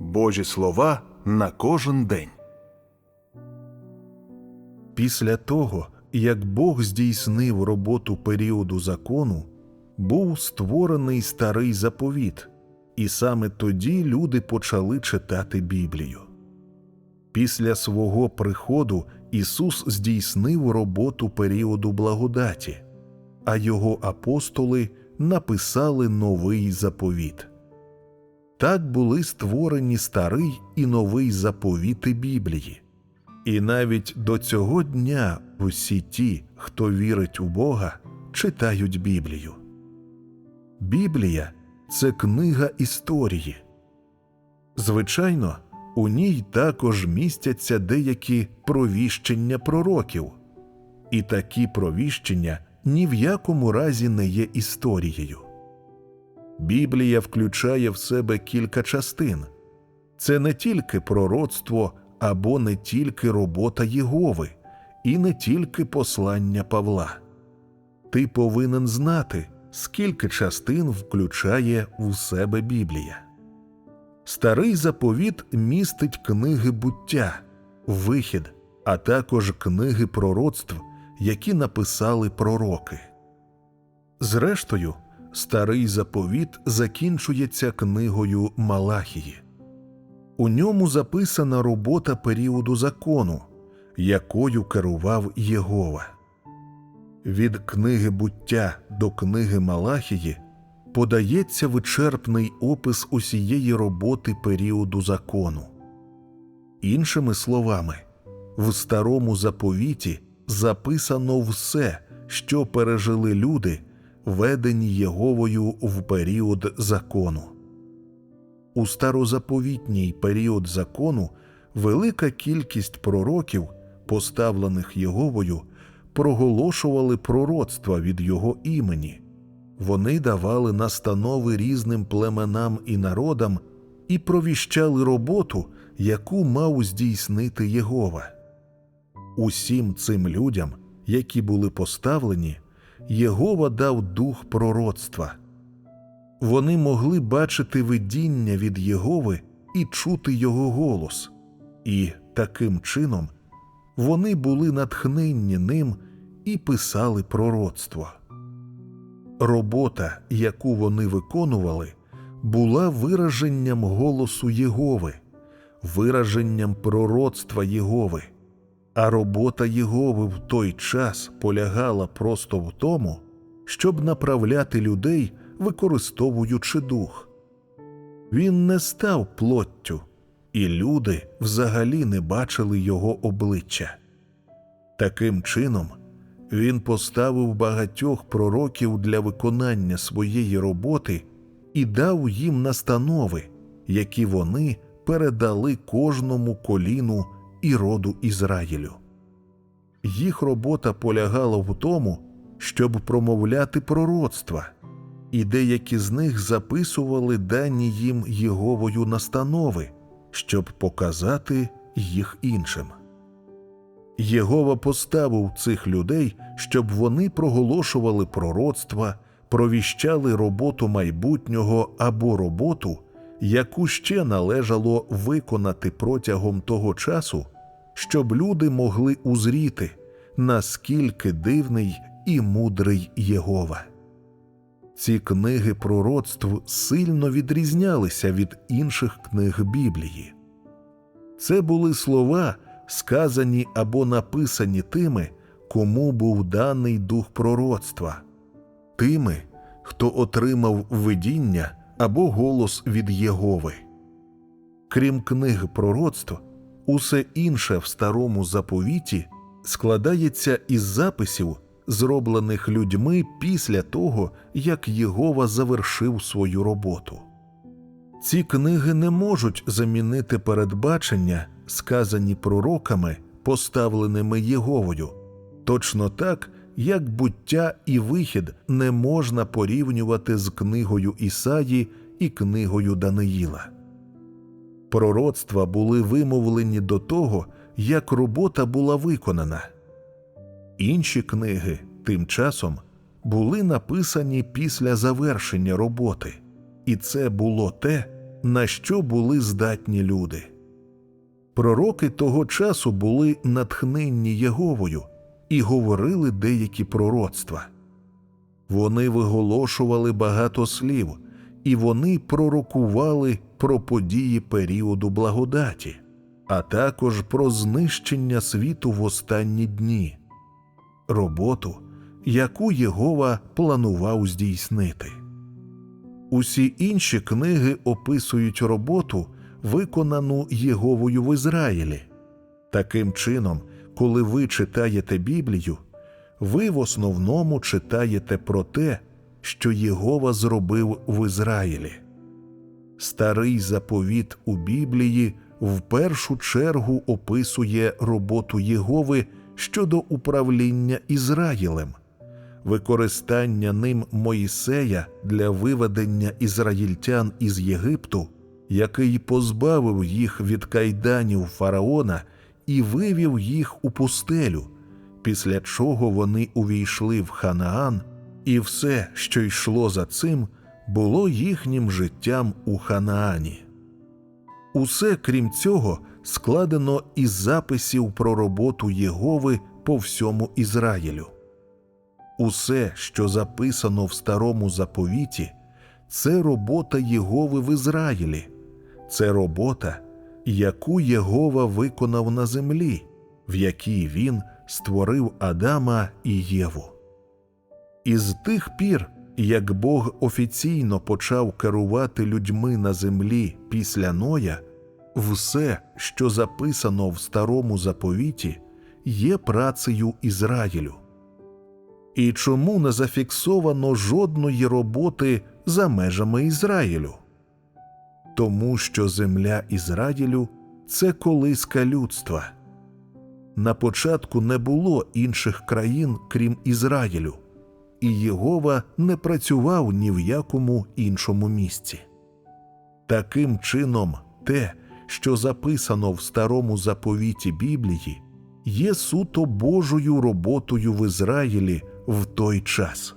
Божі слова на кожен день. Після того, як Бог здійснив роботу періоду закону, був створений старий заповіт, і саме тоді люди почали читати Біблію. Після свого приходу Ісус здійснив роботу періоду благодаті, а його апостоли написали новий заповіт. Так були створені старий і новий заповіти Біблії. І навіть до цього дня усі ті, хто вірить у Бога, читають Біблію. Біблія це книга історії. Звичайно, у ній також містяться деякі провіщення пророків, і такі провіщення ні в якому разі не є історією. Біблія включає в себе кілька частин це не тільки пророцтво або не тільки робота Єгови, і не тільки послання Павла. Ти повинен знати, скільки частин включає в себе Біблія. Старий заповіт містить книги буття, вихід, а також книги пророцтв, які написали пророки. Зрештою, старий заповіт закінчується книгою Малахії. У ньому записана робота періоду закону, якою керував Єгова. Від книги буття до книги Малахії подається вичерпний опис усієї роботи періоду закону. Іншими словами, в старому заповіті записано все, що пережили люди, ведені Єговою в період закону. У старозаповітній період закону велика кількість пророків, поставлених Єговою, проголошували пророцтва від його імені. Вони давали настанови різним племенам і народам і провіщали роботу, яку мав здійснити Єгова. Усім цим людям, які були поставлені, Єгова дав дух пророцтва. Вони могли бачити видіння від Єгови і чути його голос, і таким чином вони були натхненні ним і писали пророцтво. Робота, яку вони виконували, була вираженням голосу Єгови, вираженням пророцтва Єгови, а робота Єгови в той час полягала просто в тому, щоб направляти людей, використовуючи дух. Він не став плоттю, і люди взагалі не бачили його обличчя. Таким чином, він поставив багатьох пророків для виконання своєї роботи і дав їм настанови, які вони передали кожному коліну і роду Ізраїлю. Їх робота полягала в тому, щоб промовляти пророцтва, і деякі з них записували дані їм Єговою настанови, щоб показати їх іншим. Єгова поставив цих людей, щоб вони проголошували пророцтва, провіщали роботу майбутнього або роботу, яку ще належало виконати протягом того часу, щоб люди могли узріти, наскільки дивний і мудрий Єгова. Ці книги пророцтв сильно відрізнялися від інших книг Біблії. Це були слова сказані або написані тими, кому був даний дух пророцтва, тими, хто отримав видіння або голос від Єгови. Крім книг пророцтв, усе інше в старому заповіті складається із записів, зроблених людьми після того, як Єгова завершив свою роботу. Ці книги не можуть замінити передбачення, сказані пророками, поставленими Єговою, точно так, як буття і вихід не можна порівнювати з книгою Ісаї і книгою Даниїла. Пророцтва були вимовлені до того, як робота була виконана. Інші книги тим часом були написані після завершення роботи, і це було те, на що були здатні люди. Пророки того часу були натхненні Єговою і говорили деякі пророцтва. Вони виголошували багато слів, і вони пророкували про події періоду благодаті, а також про знищення світу в останні дні, роботу, яку Єгова планував здійснити. Усі інші книги описують роботу, виконану Єговою в Ізраїлі. Таким чином, коли ви читаєте Біблію, ви в основному читаєте про те, що Єгова зробив в Ізраїлі. Старий заповіт у Біблії в першу чергу описує роботу Єгови щодо управління Ізраїлем, використання ним Моїсея для виведення ізраїльтян із Єгипту, який позбавив їх від кайданів фараона і вивів їх у пустелю, після чого вони увійшли в Ханаан, і все, що йшло за цим, було їхнім життям у Ханаані. Усе, крім цього, складено із записів про роботу Єгови по всьому Ізраїлю. Усе, що записано в старому заповіті, це робота Єгови в Ізраїлі, це робота, яку Єгова виконав на землі, в якій він створив Адама і Єву. Із тих пір, як Бог офіційно почав керувати людьми на землі після Ноя, все, що записано в старому заповіті, є працею Ізраїлю. І чому не зафіксовано жодної роботи за межами Ізраїлю? Тому що земля Ізраїлю це колиска людства. На початку не було інших країн, крім Ізраїлю, і Єгова не працював ні в якому іншому місці. Таким чином, те, що записано в старому заповіті Біблії, є суто Божою роботою в Ізраїлі в той час.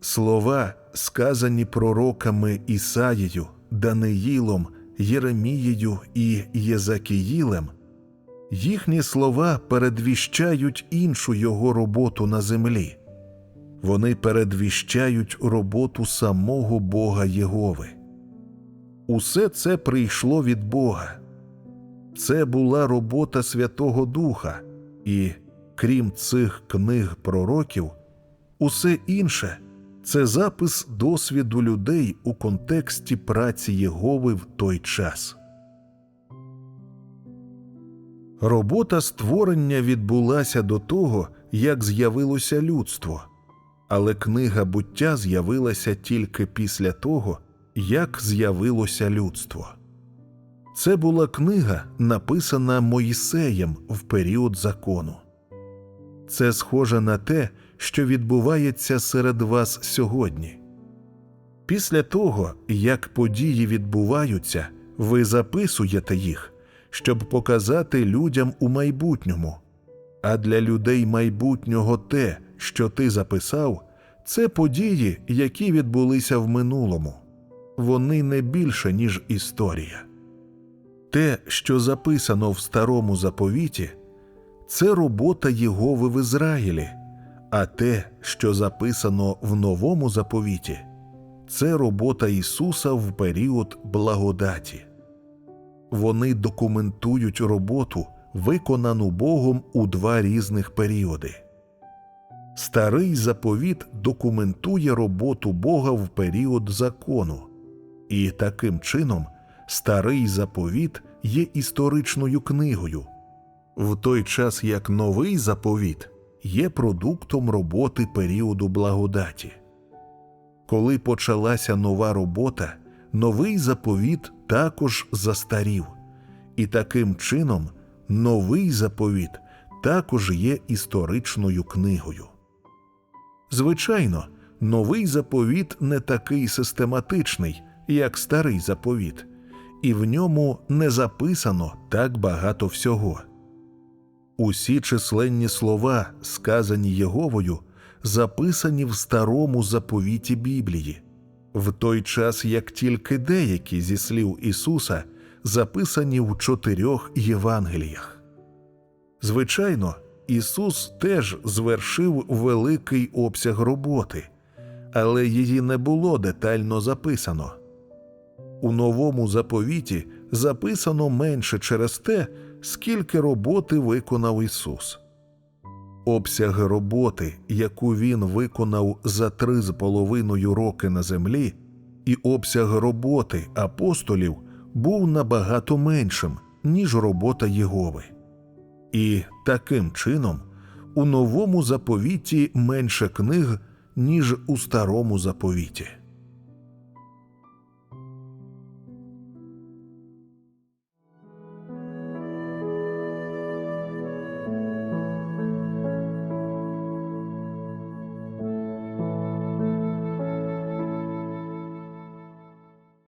Слова, сказані пророками Ісаєю, Даниїлом, Єремією і Єзакіїлем, їхні слова передвіщають іншу його роботу на землі. Вони передвіщають роботу самого Бога Єгови. Усе це прийшло від Бога. Це була робота Святого Духа, і, крім цих книг пророків, усе інше це запис досвіду людей у контексті праці Єгови в той час. Робота створення відбулася до того, як з'явилося людство, але книга буття з'явилася тільки після того, як з'явилося людство. Це була книга, написана Моїсеєм в період закону. Це схоже на те, що відбувається серед вас сьогодні. Після того, як події відбуваються, ви записуєте їх, щоб показати людям у майбутньому. А для людей майбутнього те, що ти записав, це події, які відбулися в минулому. Вони не більше, ніж історія. Те, що записано в старому заповіті, це робота Єгови в Ізраїлі, а те, що записано в новому заповіті, це робота Ісуса в період благодаті. Вони документують роботу, виконану Богом у два різних періоди. Старий заповіт документує роботу Бога в період закону, і таким чином старий заповіт є історичною книгою, в той час як новий заповіт є продуктом роботи періоду благодаті. Коли почалася нова робота, новий заповіт також застарів, і таким чином новий заповіт також є історичною книгою. Звичайно, новий заповіт не такий систематичний, як старий заповіт, і в ньому не записано так багато всього. Усі численні слова, сказані Єговою, записані в старому заповіті Біблії, в той час як тільки деякі зі слів Ісуса записані в чотирьох Євангеліях. Звичайно, Ісус теж звершив великий обсяг роботи, але її не було детально записано. У новому заповіті записано менше через те, скільки роботи виконав Ісус. Обсяг роботи, яку він виконав за три з половиною роки на землі, і обсяг роботи апостолів був набагато меншим, ніж робота Єгови. І таким чином у новому заповіті менше книг, ніж у старому заповіті.